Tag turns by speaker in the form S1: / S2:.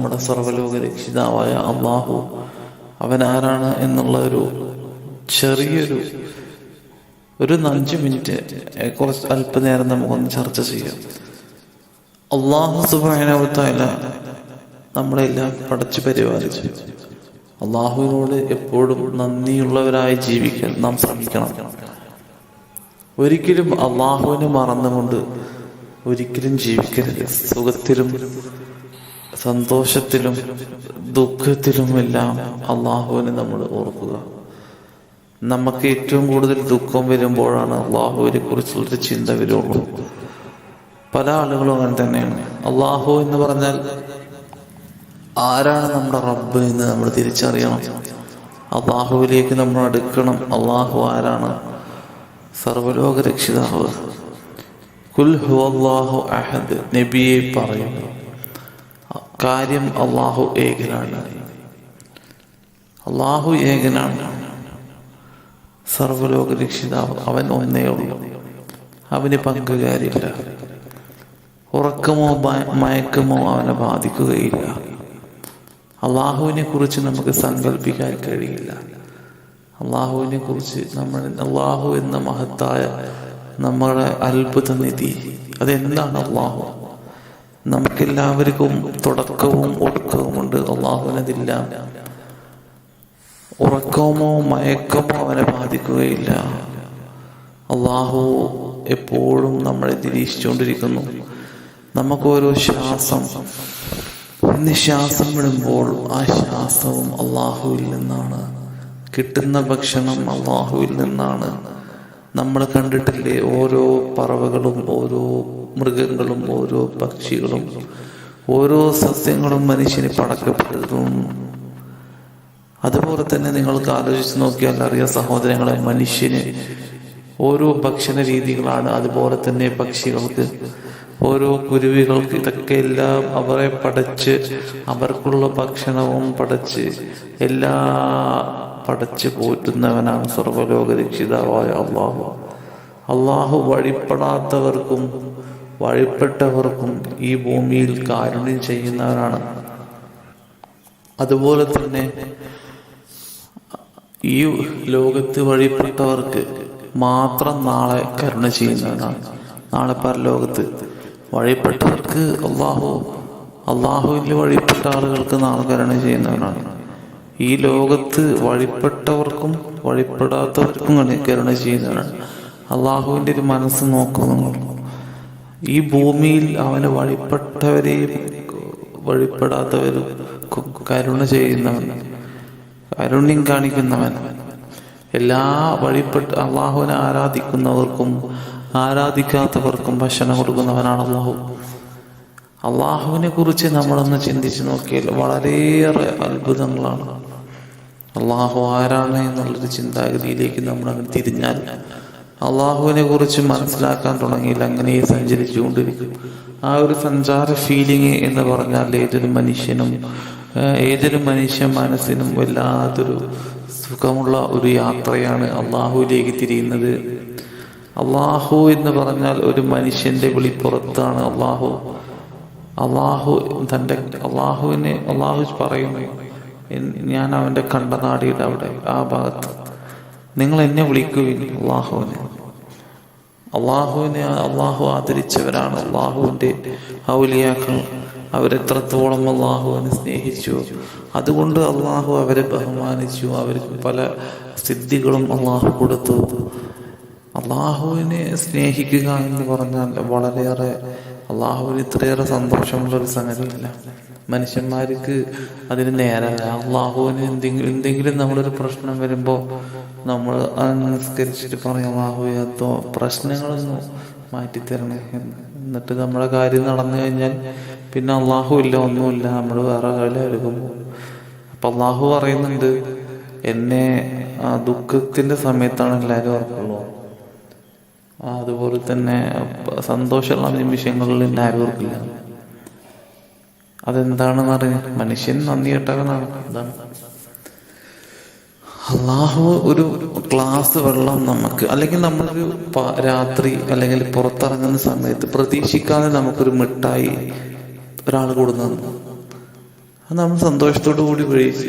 S1: നമ്മുടെ സർവലോക രക്ഷിതാവായ അള്ളാഹു അവൻ ആരാണ് എന്നുള്ള ഒരു ചെറിയൊരു ഒരു അഞ്ച് മിനിറ്റ് കുറച്ച് അല്പനേരം നമുക്കൊന്ന് ചർച്ച ചെയ്യാം. അള്ളാഹു സുബാനവത്തായ നമ്മളെല്ലാം പടച്ചു പരിപാലിച്ചു. അള്ളാഹുവിനോട് എപ്പോഴും നന്ദിയുള്ളവരായി ജീവിക്കാൻ നാം ശ്രമിക്കണം. ഒരിക്കലും അള്ളാഹുവിനെ മറന്നുകൊണ്ട് ഒരിക്കലും ജീവിക്കരുത്. സുഖത്തിലും സന്തോഷത്തിലും ദുഃഖത്തിലും എല്ലാം അള്ളാഹുവിനെ നമ്മൾ ഓർക്കുക. നമുക്ക് ഏറ്റവും കൂടുതൽ ദുഃഖം വരുമ്പോഴാണ് അള്ളാഹുവിനെ കുറിച്ചുള്ളൊരു ചിന്ത വരുള്ളൂ. പല ആളുകളും അങ്ങനെ തന്നെയാണ്. അള്ളാഹു എന്ന് പറഞ്ഞാൽ ആരാണ് നമ്മുടെ റബ്ബ് എന്ന് നമ്മൾ തിരിച്ചറിയണം. അള്ളാഹുവിലേക്ക് നമ്മൾ അടുക്കണം. അള്ളാഹു ആരാണ്? സർവലോക രക്ഷിതാവ് കുൽ ഹുവല്ലാഹു അഹദ് നബിയെ പറയുന്നു. കാര്യം അള്ളാഹു ഏകനാണ്. അള്ളാഹു ഏകനാണ്. സർവലോക രക്ഷിതാവ് അവൻ ഒന്നേ ഉള്ളൂ. അവന് പങ്കുകാരില്ല. ഉറക്കമോ മയക്കമോ അവനെ ബാധിക്കുകയില്ല. അള്ളാഹുവിനെ കുറിച്ച് നമുക്ക് സങ്കല്പിക്കാൻ കഴിയില്ല. അള്ളാഹുവിനെ കുറിച്ച് നമ്മൾ അള്ളാഹു എന്ന മഹത്തായ നമ്മുടെ അത്ഭുത നിധി അതെന്താണ് അള്ളാഹു നമുക്കെല്ലാവർക്കും തുടക്കവും ഒടുക്കവും ഉണ്ട് അള്ളാഹുവിനതില്ല. ഉറക്കമോ മയക്കമോ അവനെ ബാധിക്കുകയില്ല. അള്ളാഹു എപ്പോഴും നമ്മളെ നിരീക്ഷിച്ചുകൊണ്ടിരിക്കുന്നു. നമുക്കോരോ ശ്വാസം നിശ്വാസം ശ്വാസം വിടുമ്പോൾ ആ ശ്വാസവും അള്ളാഹുവിൽ നിന്നാണ്. കിട്ടുന്ന ഭക്ഷണം അള്ളാഹുവിൽ നിന്നാണ്. നമ്മൾ കണ്ടിട്ടില്ലേ ഓരോ പറവകളും ഓരോ മൃഗങ്ങളും ഓരോ പക്ഷികളും ഓരോ സസ്യങ്ങളും മനുഷ്യന് പടക്കപ്പെടുന്നു അതുപോലെ തന്നെ നിങ്ങൾക്ക് ആലോചിച്ച് നോക്കിയാൽ അറിയാം സഹോദരങ്ങളെ മനുഷ്യന് ഓരോ ഭക്ഷണ രീതികളാണ്. അതുപോലെ തന്നെ പക്ഷികൾക്ക് ഓരോ കുരുവികൾക്ക് ഇതൊക്കെ എല്ലാം അവരെ പടച്ച് അവർക്കുള്ള ഭക്ഷണവും പടച്ച് എല്ലാ പടച്ച് പോറ്റുന്നവനാണ് സർവലോക രക്ഷിതാവായ അള്ളാഹു. അള്ളാഹു വഴിപ്പെടാത്തവർക്കും വഴിപ്പെട്ടവർക്കും ഈ ഭൂമിയിൽ കാരുണ്യം ചെയ്യുന്നവരാണ്. അതുപോലെ തന്നെ ഈ ലോകത്ത് വഴിപ്പെട്ടവർക്ക് മാത്രം നാളെ കരുണ ചെയ്യുന്നവനാണ് നാളെ പരലോകത്ത് വഴിപ്പെട്ടവർക്ക് അള്ളാഹു അള്ളാഹുവിൽ വഴിപ്പെട്ട ആളുകൾക്ക് നാളെ കരുണ ചെയ്യുന്നവനാണ് ഈ ലോകത്ത് വഴിപ്പെട്ടവർക്കും വഴിപ്പെടാത്തവർക്കും കരുണ- ചെയ്യുന്നവരാണ്. ചെയ്യുന്നവനാണ് അള്ളാഹുവിന്റെ ഒരു മനസ്സ് നോക്കൂ നിങ്ങൾ. ഈ ഭൂമിയിൽ അവന് വഴിപ്പെട്ടവരെയും വഴിപ്പെടാത്തവരും കരുണ ചെയ്യുന്നവൻ കരുണ്യം കാണിക്കുന്നവൻ. എല്ലാ വഴിപ്പെട്ട് അള്ളാഹുവിനെ ആരാധിക്കുന്നവർക്കും ആരാധിക്കാത്തവർക്കും ഭക്ഷണം കൊടുക്കുന്നവനാണ് അള്ളാഹു. അള്ളാഹുവിനെ കുറിച്ച് നമ്മളൊന്ന് ചിന്തിച്ചു നോക്കിയാൽ വളരെയേറെ അത്ഭുതങ്ങളാണ്. അള്ളാഹു ആരാണ് എന്നുള്ളൊരു ചിന്താഗതിയിലേക്ക് നമ്മൾ തിരിഞ്ഞാൽ അള്ളാഹുവിനെ കുറിച്ച് മനസ്സിലാക്കാൻ തുടങ്ങിയില്ല. അങ്ങനെ സഞ്ചരിച്ചുകൊണ്ടിരിക്കും ആ ഒരു സഞ്ചാര ഫീലിംഗ് എന്ന് പറഞ്ഞാൽ ഏതൊരു മനുഷ്യനും ഏതൊരു മനുഷ്യ മനസ്സിനും വല്ലാത്തൊരു സുഖമുള്ള ഒരു യാത്രയാണ് അള്ളാഹുവിലേക്ക് തിരിയുന്നത്. അള്ളാഹു എന്ന് പറഞ്ഞാൽ ഒരു മനുഷ്യന്റെ വിളിപ്പുറത്താണ് അള്ളാഹു. അള്ളാഹു തന്റെ അള്ളാഹുവിനെ അള്ളാഹു പറയുന്നു "എൻ- ഞാൻ അവന്റെ കണ്ടനാടിയുടെ അവിടെ ആ ഭാഗത്ത്. നിങ്ങൾ എന്നെ വിളിക്കുവിൻ അള്ളാഹുവിനെ. അള്ളാഹുവിനെ അള്ളാഹു ആദരിച്ചവരാണ്. അള്ളാഹുവിന്റെ ഔലിയാക്കൾ അവരെത്രത്തോളം അള്ളാഹുവിനെ സ്നേഹിച്ചു. അതുകൊണ്ട് അള്ളാഹു അവരെ ബഹുമാനിച്ചു. അവർക്ക് പല സിദ്ധികളും അള്ളാഹു കൊടുത്തു. അള്ളാഹുവിനെ സ്നേഹിക്കുക എന്ന് പറഞ്ഞാൽ വളരെയേറെ അള്ളാഹുവിന് ഇത്രയേറെ സന്തോഷമുള്ള ഒരു സംഗതിയില്ല. മനുഷ്യന്മാർക്ക് അതിന് നേരല്ല അള്ളാഹുവിന് എന്തെങ്കിലും എന്തെങ്കിലും നമ്മളൊരു പ്രശ്നം വരുമ്പോൾ നമ്മൾ അനുസ്കരിച്ചിട്ട് പറയും അള്ളാഹു എന്തോ പ്രശ്നങ്ങളൊന്നും മാറ്റിത്തരണേ. എന്ന്. എന്നിട്ട് നമ്മുടെ കാര്യം നടന്നു കഴിഞ്ഞാൽ പിന്നെ അള്ളാഹു ഇല്ല ഒന്നുമില്ല. നമ്മൾ വേറെ കാര്യം എടുക്കുമ്പോൾ അപ്പൊ അള്ളാഹു പറയുന്നുണ്ട് എന്നെ ആ ദുഃഖത്തിന്റെ സമയത്താണ് എല്ലാവരും ഓർക്കുള്ളൂ അതുപോലെ തന്നെ സന്തോഷമുള്ള നിമിഷങ്ങളിൽ എല്ലാവരും ഓർക്കില്ല അതെന്താണെന്ന് അറിയാം മനുഷ്യൻ നന്ദി കേട്ടവനാണ്. അതാണ്. അള്ളാഹു ഒരു ഗ്ലാസ് വെള്ളം നമുക്ക് അല്ലെങ്കിൽ നമ്മളൊരു രാത്രി അല്ലെങ്കിൽ പുറത്തിറങ്ങുന്ന സമയത്ത് പ്രതീക്ഷിക്കാതെ നമുക്കൊരു മിഠായി ഒരാൾ കൊടുന്നു അത് നമ്മൾ സന്തോഷത്തോടു കൂടി ഉപയോഗിച്ച്